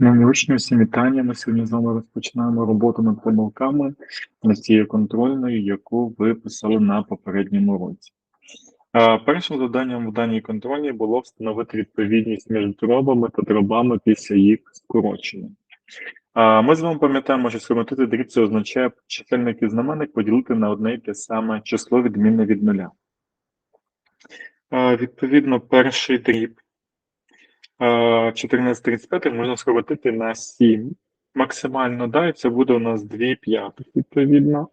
Шановні учні, всім вітання. Ми сьогодні з вами розпочинаємо роботу над помилками над цією контрольною, яку ви писали на попередньому році. Першим завданням в даній контрольній було встановити відповідність між дробами та дробами після їх скорочення. Ми з вами пам'ятаємо, що скоротити дріб це означає чисельник і знаменник поділити на одне і те саме число відмінне від нуля. Відповідно, перший дріб 1435 можна скоротити на 7 максимально, да, і це буде у нас 2 п'ятих, відповідно.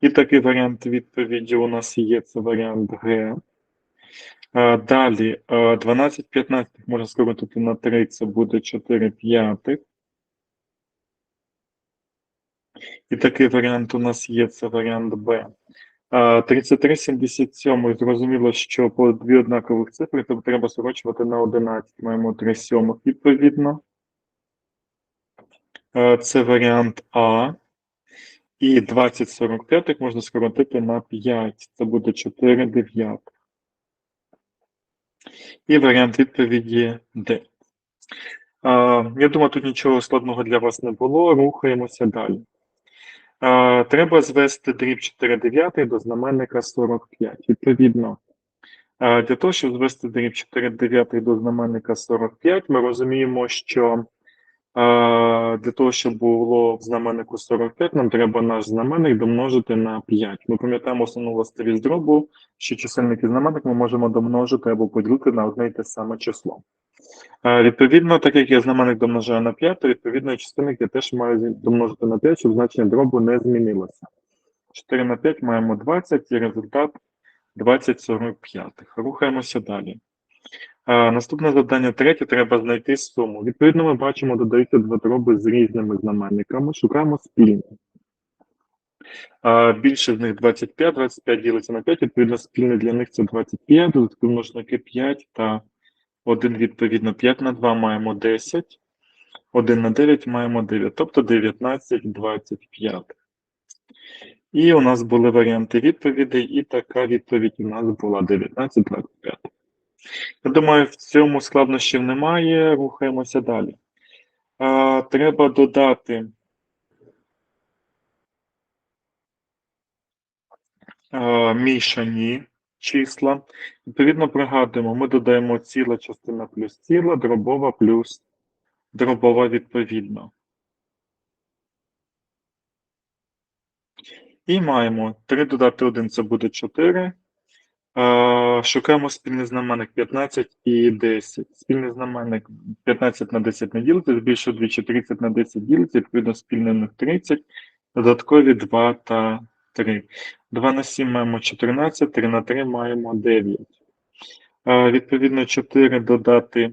І такий варіант відповіді у нас є, це варіант Г. Е, Далі, 12 15 можна скоротити на 3, це буде 4 п'ятих. І такий варіант у нас є, це варіант Б. 33,77. Зрозуміло, що по дві однакових цифри, тобто треба скорочувати на 11. Маємо 3 сьомих відповідно. Е, Це варіант А. І 20,45 можна скоротити на 5. Це буде 4 дев'ятих. І варіант відповіді Д. Е, Я думаю, тут нічого складного для вас не було. Рухаємося далі. Треба звести дріб 4 дев'ятий до знаменника 45. Відповідно, для того, щоб звести дріб 4 дев'ятий до знаменника 45, ми розуміємо, що для того, щоб було в знаменнику 45, нам треба наш знаменник домножити на 5. Ми пам'ятаємо основну властивість дробу, що чисельник і знаменник ми можемо домножити або поділити на одне і те саме число. Відповідно, так як я знаменник домножаю на 5, то відповідно чисельник я теж маю домножити на 5, щоб значення дробу не змінилося. 4 на 5 маємо 20 і результат 20 45. Рухаємося далі. Е, Наступне завдання третє, треба знайти суму. Відповідно, ми бачимо, додаються два дроби з різними знаменниками, шукаємо спільний. Е, Більше з них 25, 25 ділиться на 5, відповідно, спільне для них це 25, додаткові множники 5 та 1 відповідно 5 на 2 маємо 10, 1 на 9 маємо 9, тобто 19 25. І у нас були варіанти відповідей, і така відповідь у нас була 19 25. Я думаю, в цьому складнощів немає. Рухаємося далі. А, треба додати мішані числа. Відповідно, пригадуємо, ми додаємо ціла частина плюс ціла, дробова плюс дробова відповідно. І маємо 3 додати 1 це буде 4. Е, Шукаємо спільний знаменник 15 і 10. Спільний знаменник 15 на 10 не ділиться, збільшує двічі 30 на 10 ділиться, відповідно спільний них 30, додаткові 2 та 3. 2 на 7 маємо 14, 3 на 3 маємо 9. Е, Відповідно 4 додати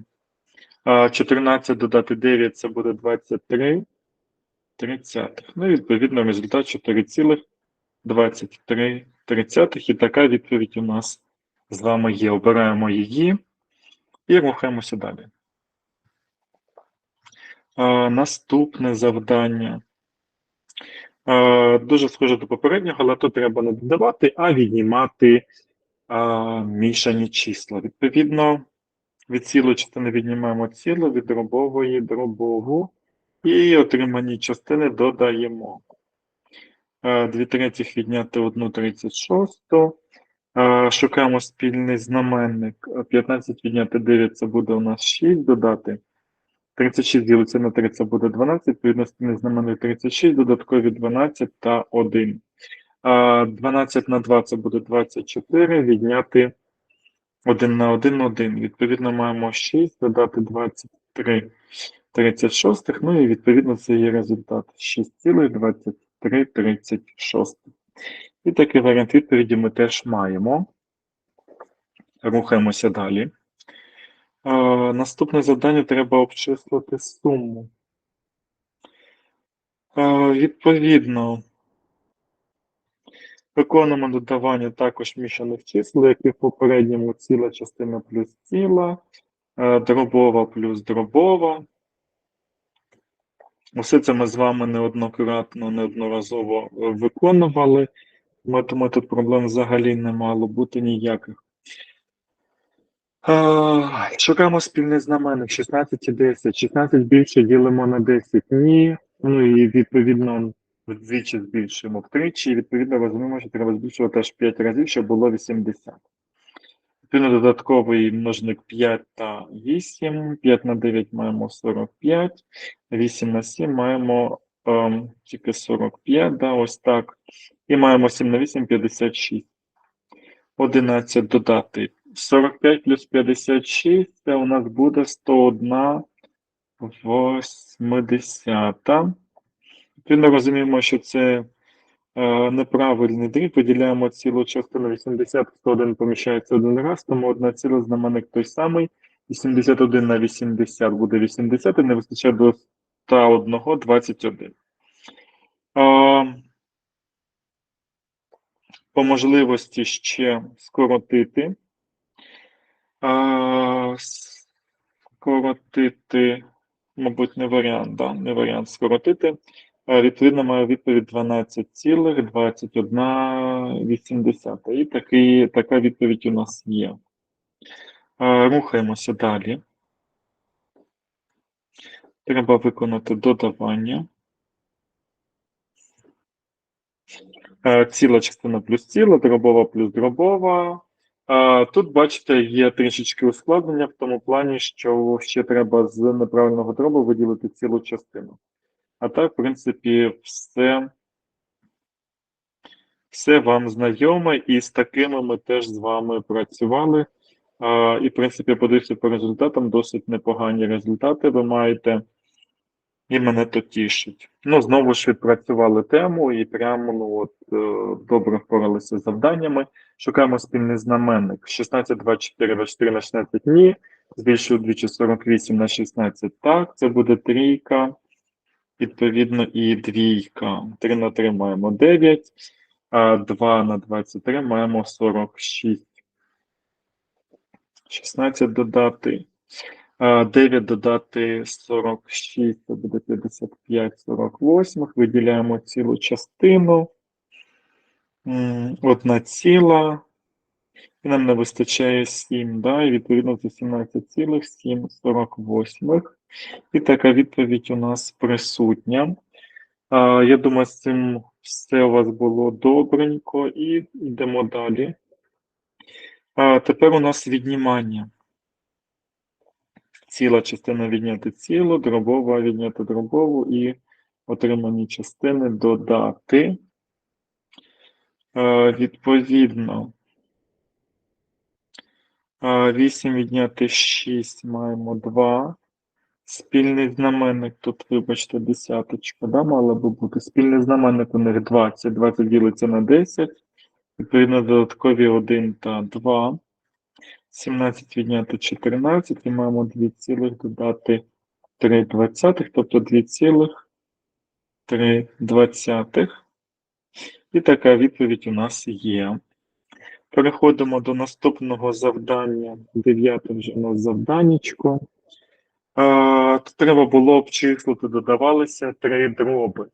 е, 14 додати 9 це буде 23 30. Ну і відповідно результат 4,23 тридцятих. І така відповідь у нас з вами є. Обираємо її і рухаємося далі. Наступне завдання. Дуже схоже до попереднього, але тут треба не додавати, а віднімати мішані числа. Відповідно, від цілої частини віднімаємо цілу, від дробової дробову, і отримані частини додаємо. 2 третіх відняти 1 36. Е, Шукаємо спільний знаменник. Е, 15 відняти 9 це буде у нас 6 додати. 36 ділиться на 3 це буде 12. Відповідно, спільний знаменник 36, додаткові 12 та 1. Е, 12 на 2 це буде 24. Відняти 1 на 1 1. Відповідно, маємо 6, додати 23 36. Ну і відповідно це є результат 6,23. 3,36. І такий варіант відповіді ми теж маємо. Рухаємося далі. Е, наступне завдання треба обчислити суму. Е, відповідно, виконуємо додавання також мішаних чисел, як і в попередньому ціла частина плюс ціла, е, дробова плюс дробова. Усе це ми з вами неоднократно, неодноразово е, виконували. Тому тут проблем взагалі не мало бути ніяких. Шукаємо спільний знаменник 16 і 10. 16 більше ділимо на 10. Ні. Ну і відповідно вдвічі збільшуємо втричі. І відповідно розуміємо, що треба збільшувати аж 5 разів, щоб було 80. Відповідно, додатковий множник 5 та 8. 5 на 9 маємо 45. 8 на 7 маємо ем, тільки 45, да, ось так. І маємо 7 на 8 56. 11 додати 45 плюс 56, це у нас буде 101 80. Відповідно, розуміємо, що це неправильний дріб. Поділяємо цілу частину 80, 101 поміщається один раз, тому одна ціла знаменник той самий. 81 на 80 буде 80, і не вистачає до 101 21. Е, по можливості ще скоротити. А, скоротити, мабуть, не варіант, да, не варіант скоротити. А, відповідно, маю відповідь 12,21. І такий, така відповідь у нас є. Рухаємося далі. Треба виконати додавання. Е, Ціла частина плюс ціла, дробова плюс дробова. Е, Тут, бачите, є трішечки ускладнення в тому плані, що ще треба з неправильного дробу виділити цілу частину. А так, в принципі, все, все вам знайоме, і з такими ми теж з вами працювали. Е, І, в принципі, подивився по результатам, досить непогані результати ви маєте. І мене то тішить. Ну, знову ж відпрацювали тему і прямо ну, от, е, добре впоралися з завданнями. Шукаємо спільний знаменник. 16, 24, 24 на 16 ні. Збільшую двічі 48 на 16 так. Це буде трійка. Відповідно, і двійка. 3 на 3 маємо 9, а 2 на 23 маємо 46. 16 додати. А, 9 додати 46, це буде 55 48. Виділяємо цілу частину. Одна ціла. І нам не вистачає 7, да? і відповідно це 17,748. І така відповідь у нас присутня. Я думаю, з цим все у вас було добренько, і йдемо далі. Тепер у нас віднімання. Ціла частина відняти цілу, дробова відняти дробову і отримані частини додати. Відповідно, 8 відняти 6 маємо 2. Спільний знаменник тут, вибачте, десяточка, да, мала би бути. Спільний знаменник у них 20. 20 ділиться на 10. Відповідно, додаткові 1 та 2. 17 відняти 14 і маємо 2 цілих додати 3 двадцятих, тобто 2 цілих 3 двадцятих. І така відповідь у нас є. Переходимо до наступного завдання. Дев'яте вже у нас завданнячко. Тут треба було обчислити, додавалися три дроби.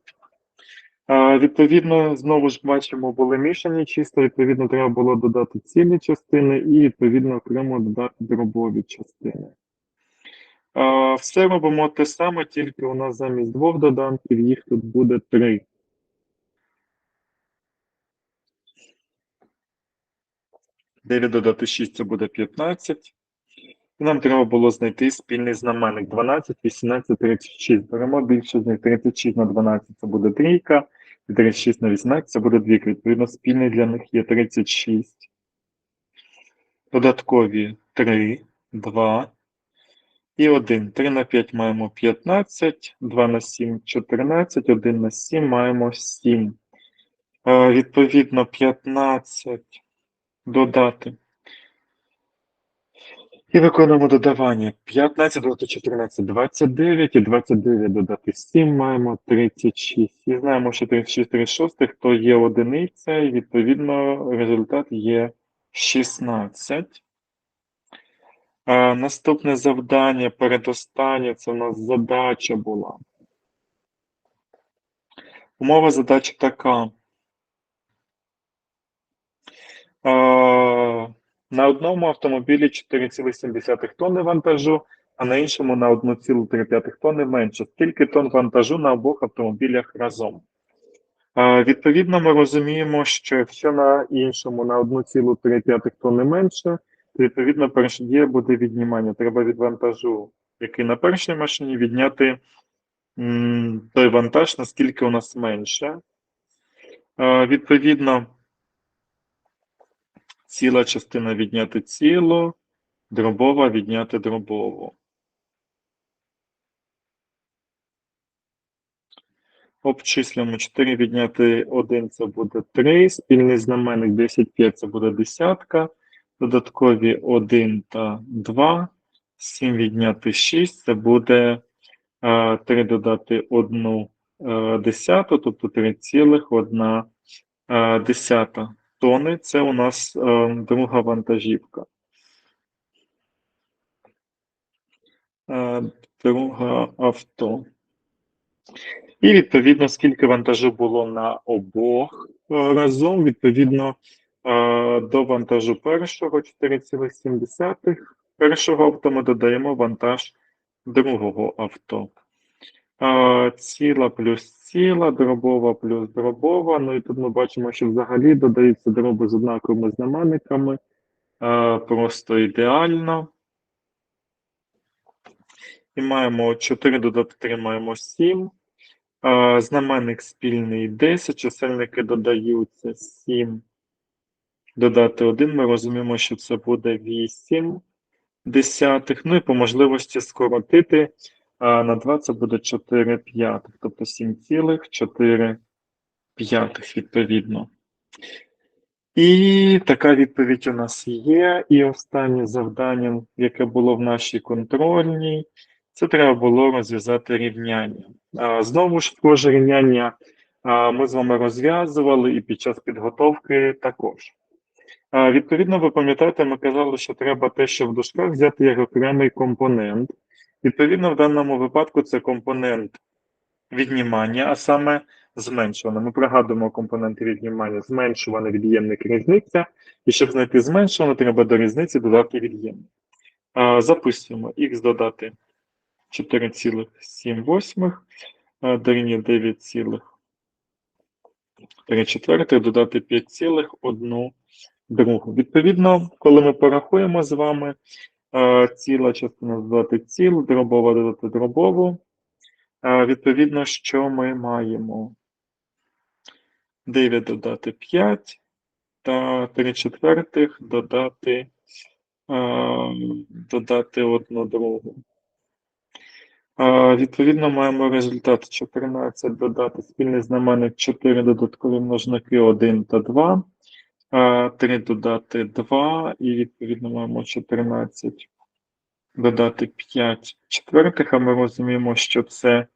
Відповідно, знову ж бачимо, були мішані числа, відповідно, треба було додати цілі частини і, відповідно, окремо додати дробові частини. Все робимо те саме, тільки у нас замість двох доданків їх тут буде три. Дев'ять додати 6 це буде 15. І нам треба було знайти спільний знаменник 12, 18, 36. Беремо більше з них 36 на 12 це буде трійка, і 36 на 18 це буде двійка. Відповідно, спільний для них є 36. Додаткові 3, 2 і 1. 3 на 5 маємо 15, 2 на 7 14, 1 на 7 маємо 7. Е, Відповідно, 15 додати. І виконуємо додавання. 15 додати 14, 29, і 29 додати 7 маємо 36. І знаємо, що 36 36 то є одиниця, і відповідно результат є 16. А, наступне завдання, передостаннє, це у нас задача була. Умова задачі така. А, На одному автомобілі 4,7 тонни вантажу, а на іншому на 1,3 тонни менше. Скільки тонн вантажу на обох автомобілях разом? Відповідно, ми розуміємо, що якщо на іншому на 1,3 тонни менше, то відповідно перша дія буде віднімання. Треба від вантажу, який на першій машині, відняти той вантаж, наскільки у нас менше. Відповідно, ціла частина відняти цілу, дробова відняти дробову. Обчислюємо 4 відняти 1 це буде 3, спільний знаменник 10 5 це буде десятка, додаткові 1 та 2, 7 відняти 6 це буде е, 3 додати 1 е, десяту, тобто 3,1 е, десята тони. Це у нас е, друга вантажівка. Е, Друга авто. І відповідно, скільки вантажу було на обох е, разом, відповідно е, до вантажу першого 4,7 першого авто ми додаємо вантаж другого авто. Е, Ціла плюс ціла, дробова плюс дробова. Ну і тут ми бачимо, що взагалі додаються дроби з однаковими знаменниками. Е, Просто ідеально. І маємо 4 додати 3, маємо 7. Е, Знаменник спільний 10, чисельники додаються 7. Додати 1, ми розуміємо, що це буде 8 десятих. Ну і по можливості скоротити а на 2 це буде 4 п'ятих, тобто 7,4 п'ятих відповідно. І така відповідь у нас є. І останнє завдання, яке було в нашій контрольній, це треба було розв'язати рівняння. Знову ж схоже рівняння ми з вами розв'язували і під час підготовки також. Відповідно, ви пам'ятаєте, ми казали, що треба те, що в дужках взяти як окремий компонент. Відповідно, в даному випадку це компонент віднімання, а саме зменшуване. Ми пригадуємо компоненти віднімання, зменшуване від'ємник різниця. І щоб знайти зменшуване, треба до різниці додати від'ємник. Записуємо х додати 4,7 а, дорівнює 9,3 четвертих, додати 5,1 другу. Відповідно, коли ми порахуємо з вами ціла частина додати цілу, дробова додати дробову, е, відповідно, що ми маємо? 9 додати 5 та 3 четвертих додати, е, додати одну другу. Е, Відповідно, маємо результат 14 додати спільний знаменник 4 додаткові множники 1 та 2. 3 додати 2, і відповідно маємо 14 додати 5 четвертих, а ми розуміємо, що це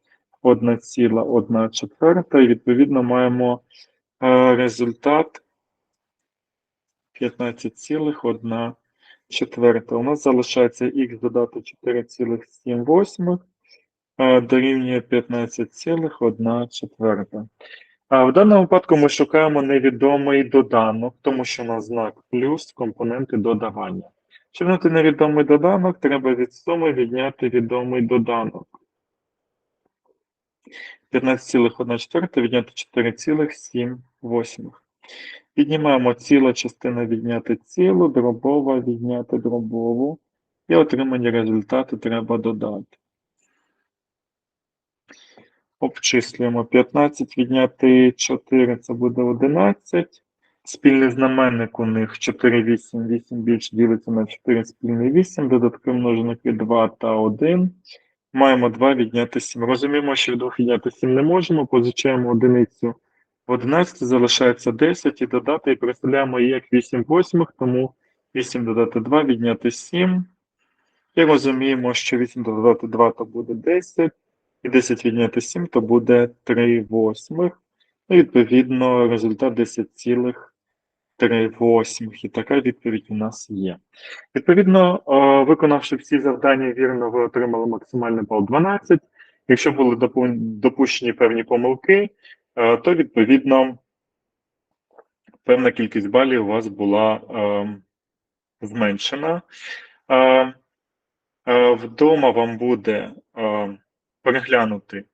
1,1 четверта, і відповідно маємо е, результат 15,1 четверта. У нас залишається х додати 4,7 е, дорівнює 15,1 четверта. В даному випадку ми шукаємо невідомий доданок, тому що у нас знак плюс компоненти додавання. Щоб знайти невідомий доданок, треба від суми відняти відомий доданок. 15,1 відняти 4,7. Віднімаємо ціла частина відняти цілу, дробова відняти дробову. І отримані результати треба додати. Обчислюємо 15, відняти 4, це буде 11. Спільний знаменник у них 4, 8, 8 більше ділиться на 4, спільний 8, додаткові множники 2 та 1. Маємо 2 відняти 7. Розуміємо, що від 2 відняти 7 не можемо, позичаємо одиницю в 11, залишається 10 і додати, і представляємо як 8 восьмих, тому 8 додати 2, відняти 7. І розуміємо, що 8 додати 2, то буде 10. І 10 відняти 7, то буде 3 восьмих. Ну, відповідно, результат 10,3 восьмих. І така відповідь у нас є. Відповідно, е, виконавши всі завдання вірно, ви отримали максимальний бал 12. Якщо були допущені певні помилки, е, то відповідно певна кількість балів у вас була зменшена. Е, е, Вдома вам буде переглянути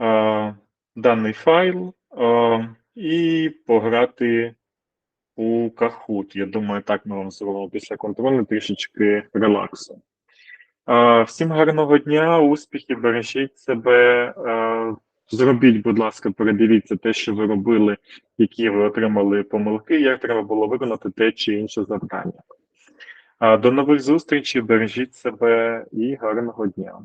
е, даний файл е, і пограти у Kahoot. Я думаю, так ми вам зробимо після контролю трішечки релаксу. Е, Всім гарного дня, успіхів, бережіть себе. е, Зробіть, будь ласка, передивіться те, що ви робили, які ви отримали помилки, як треба було виконати те чи інше завдання. До нових зустрічей, бережіть себе і гарного дня.